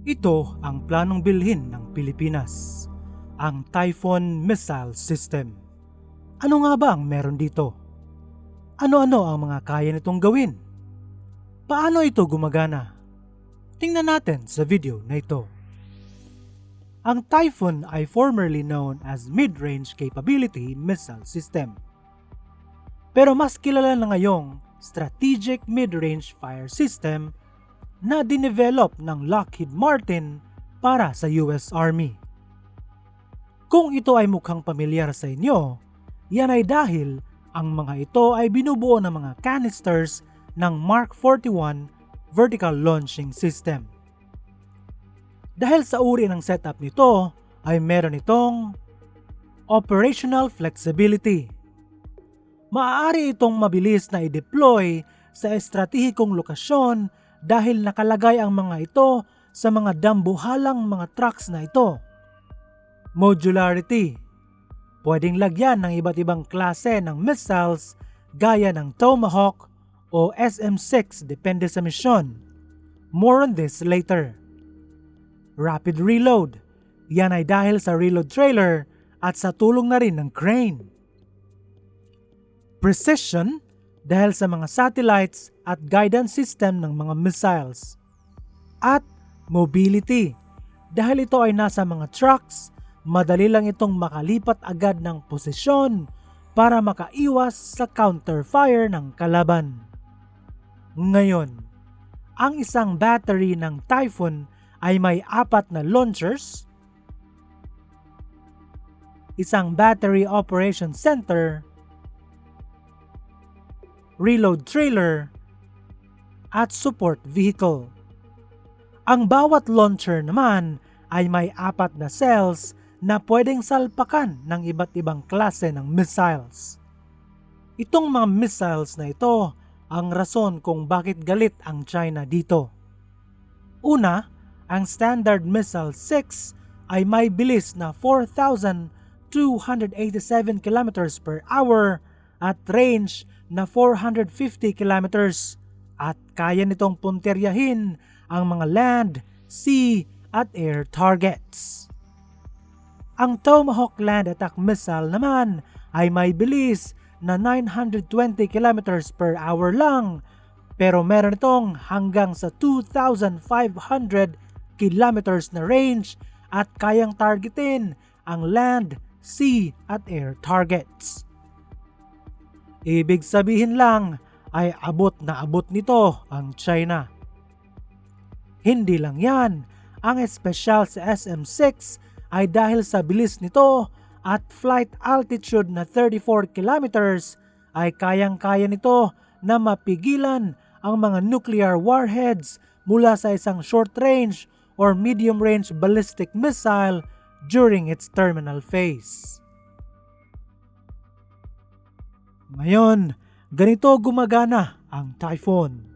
Ito ang planong bilhin ng Pilipinas, ang Typhoon Missile System. Ano nga ba ang meron dito? Ano-ano ang mga kaya nitong gawin? Paano ito gumagana? Tingnan natin sa video na ito. Ang Typhoon ay formerly known as Mid-Range Capability Missile System. Pero mas kilala na ngayong Strategic Mid-Range Fire System na dinevelop ng Lockheed Martin para sa US Army. Kung ito ay mukhang pamilyar sa inyo, yan ay dahil ang mga ito ay binubuo ng mga canisters ng Mark 41 Vertical Launching System. Dahil sa uri ng setup nito ay meron itong operational flexibility. Maaari itong mabilis na i-deploy sa estratehikong lokasyon dahil nakalagay ang mga ito sa mga dambuhalang mga trucks na ito. Modularity Pwedeng lagyan ng iba't ibang klase ng missiles gaya ng Tomahawk o SM-6 depende sa misyon. More on this later. Rapid reload. Yan ay dahil sa reload trailer at sa tulong na rin ng crane. Precision dahil sa mga satellites at guidance system ng mga missiles. At mobility dahil ito ay nasa mga trucks, madali lang itong makalipat agad ng posisyon para makaiwas sa counterfire ng kalaban. Ngayon, ang isang battery ng Typhoon ay may apat na launchers, isang battery operation center, reload trailer, at support vehicle. Ang bawat launcher naman ay may apat na cells na pwedeng salpakan ng iba't ibang klase ng missiles. Itong mga missiles na ito ang rason kung bakit galit ang China dito. Una, ang Standard Missile 6 ay may bilis na 4,287 km per hour at range na 450 kilometers at kaya nitong punteryahin ang mga land, sea at air targets. Ang Tomahawk Land Attack Missile naman ay may bilis na 920 kilometers per hour lang pero meron itong hanggang sa 2,500 kilometers na range at kayang targetin ang land, sea at air targets. Ibig sabihin lang ay abot na abot nito ang China. Hindi lang yan, ang espesyal sa SM-6 ay dahil sa bilis nito at flight altitude na 34 kilometers ay kayang-kaya nito na mapigilan ang mga nuclear warheads mula sa isang short range or medium range ballistic missile during its terminal phase. Ngayon, ganito gumagana ang Typhoon.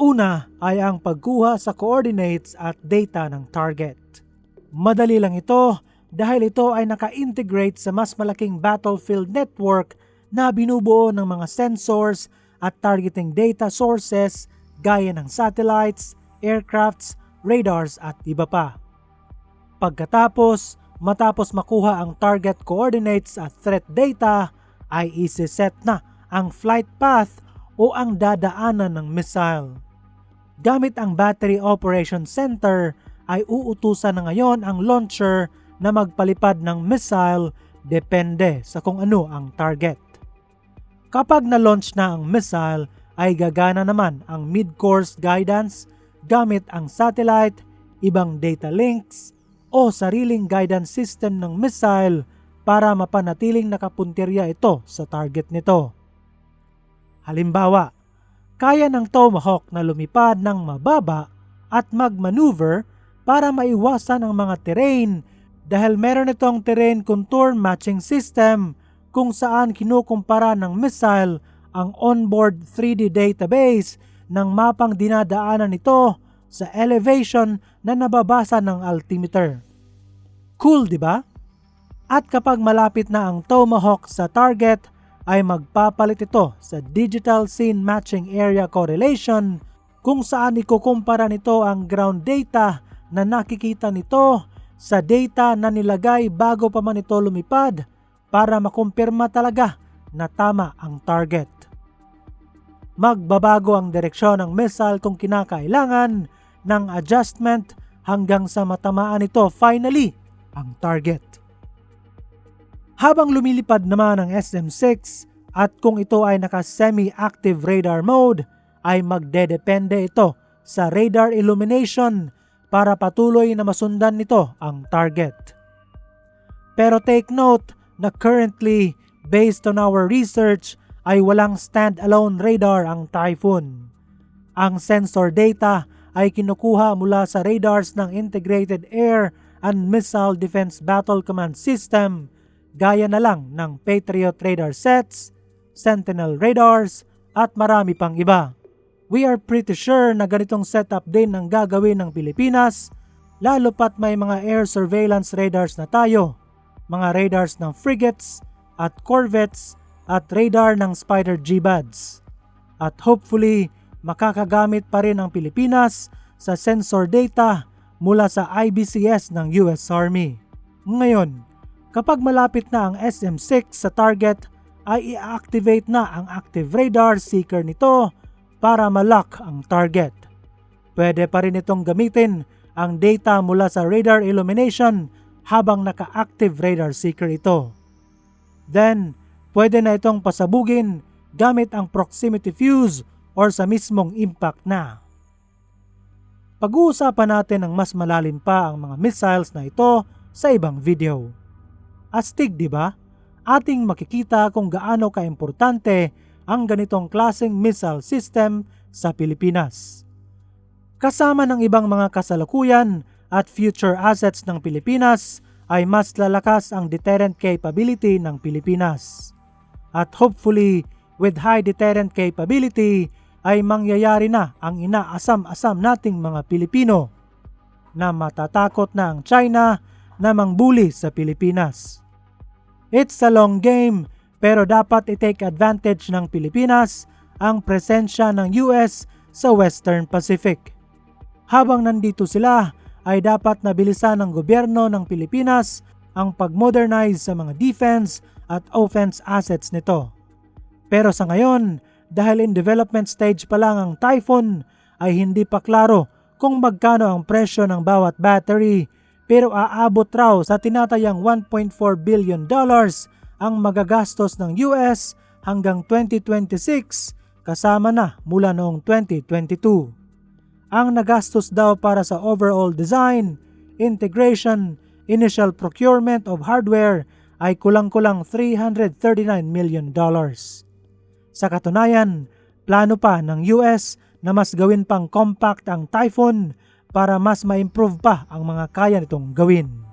Una ay ang pagkuha sa coordinates at data ng target. Madali lang ito dahil ito ay naka-integrate sa mas malaking battlefield network na binubuo ng mga sensors at targeting data sources gaya ng satellites, aircrafts, radars at iba pa. Pagkatapos, matapos makuha ang target coordinates at threat data, ay isi-set na ang flight path o ang dadaanan ng missile. Gamit ang Battery Operation Center ay uutusan na ngayon ang launcher na magpalipad ng missile depende sa kung ano ang target. Kapag na-launch na ang missile ay gagana naman ang mid-course guidance gamit ang satellite, ibang data links o sariling guidance system ng missile para mapanatiling nakapuntirya ito sa target nito. Halimbawa, kaya ng Tomahawk na lumipad ng mababa at mag-maneuver para maiwasan ang mga terrain dahil meron itong terrain contour matching system kung saan kinukumpara ng missile ang onboard 3D database ng mapang dinadaanan nito sa elevation na nababasa ng altimeter. Cool, di ba? At kapag malapit na ang Tomahawk sa target, ay magpapalit ito sa Digital Scene Matching Area Correlation kung saan ikukumpara nito ang ground data na nakikita nito sa data na nilagay bago pa man ito lumipad para makumpirma talaga na tama ang target. Magbabago ang direksyon ng missile kung kinakailangan ng adjustment hanggang sa matamaan ito finally ang target. Habang lumilipad naman ang SM-6 at kung ito ay naka semi-active radar mode, ay magdedepende ito sa radar illumination para patuloy na masundan nito ang target. Pero take note na currently, based on our research, ay walang stand-alone radar ang Typhoon. Ang sensor data ay kinukuha mula sa radars ng Integrated Air and Missile Defense Battle Command System gaya na lang ng Patriot radar sets, Sentinel radars at marami pang iba. We are pretty sure na ganitong setup din ang gagawin ng Pilipinas lalo pat may mga air surveillance radars na tayo, mga radars ng frigates at corvettes at radar ng Spider G-Buds. At hopefully, makakagamit pa rin ang Pilipinas sa sensor data mula sa IBCS ng US Army. Ngayon, kapag malapit na ang SM-6 sa target, ay i-activate na ang active radar seeker nito para malock ang target. Pwede pa rin itong gamitin ang data mula sa radar illumination habang naka-active radar seeker ito. Then, pwede na itong pasabugin gamit ang proximity fuse or sa mismong impact na. Pag-uusapan natin ng mas malalim pa ang mga missiles na ito sa ibang video. Astig, di ba? Ating makikita kung gaano kaimportante ang ganitong klaseng missile system sa Pilipinas. Kasama ng ibang mga kasalukuyan at future assets ng Pilipinas ay mas lalakas ang deterrent capability ng Pilipinas. At hopefully, with high deterrent capability, ay mangyayari na ang inaasam-asam nating mga Pilipino na matatakot na ang China na mangbuli sa Pilipinas. It's a long game pero dapat i-take advantage ng Pilipinas ang presensya ng US sa Western Pacific. Habang nandito sila, ay dapat nabilisan ng gobyerno ng Pilipinas ang pag-modernize sa mga defense at offense assets nito. Pero sa ngayon, dahil in development stage pa lang ang Typhoon, ay hindi pa klaro kung magkano ang presyo ng bawat battery pero aabot raw sa tinatayang 1.4 billion dollars ang magagastos ng US hanggang 2026 kasama na mula noong 2022. Ang nagastos daw para sa overall design, integration, initial procurement of hardware ay kulang-kulang 339 million dollars. Sa katunayan, plano pa ng US na mas gawin pang compact ang Typhoon para mas ma-improve pa ang mga kaya nitong gawin.